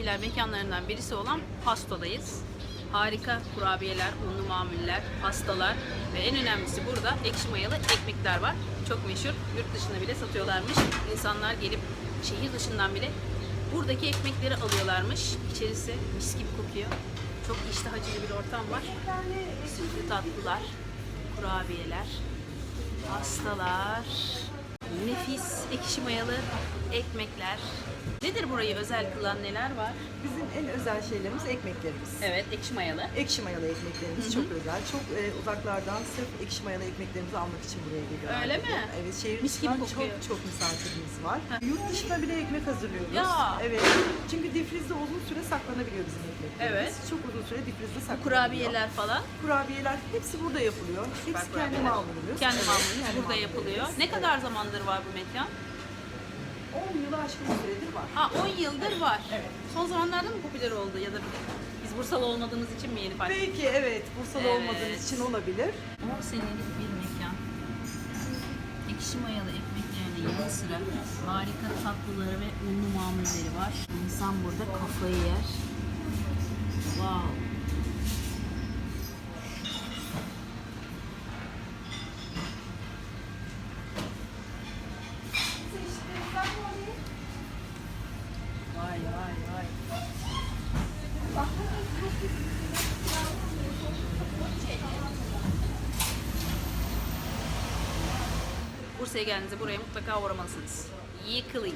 popüler mekanlarından birisi olan Pasto'dayız. Harika kurabiyeler, unlu mamuller, pastalar ve en önemlisi burada ekşi mayalı ekmekler var. Çok meşhur. Yurt dışına bile satıyorlarmış. İnsanlar gelip şehir dışından bile buradaki ekmekleri alıyorlarmış. İçerisi mis gibi kokuyor. Çok iştah açıcı bir ortam var. Sütlü tatlılar, kurabiyeler, pastalar, nefis ekşi mayalı ekmekler. Nedir burayı özel kılan neler var? Bizim en özel şeylerimiz ekmeklerimiz. Evet, ekşi mayalı. Ekşi mayalı ekmeklerimiz çok özel. Çok e, uzaklardan sırf ekşi mayalı ekmeklerimizi almak için buraya geliyorlar. Öyle mi? Evet, şehir Mis dışından çok çok misafirimiz var. Yurt dışına bile ekmek hazırlıyoruz. Ya. Evet. Çünkü difrizde uzun süre saklanabiliyor bizim ekmeklerimiz. Evet. Çok uzun süre difrizde saklanabiliyor. Kurabiyeler falan. Kurabiyeler hepsi burada yapılıyor. Hepsi kendi mamulümüz. Kendi kendi burada yapılıyor. Ne kadar zamandır var bu mekan? 10 yılı aşkın bir süredir var. Ha 10 yıldır var. Evet. Son zamanlarda mı popüler oldu ya da biz Bursalı olmadığımız için mi yeni fark ettik? Belki evet Bursa'da Evet. olmadığınız için olabilir. 10 senelik bir mekan. Ekşi mayalı ekmeklerine yanı sıra harika tatlıları ve unlu mamulleri var. İnsan burada kafayı yer. Wow. Bursa'ya geldiğinizde buraya mutlaka uğramalısınız. Yıkılık.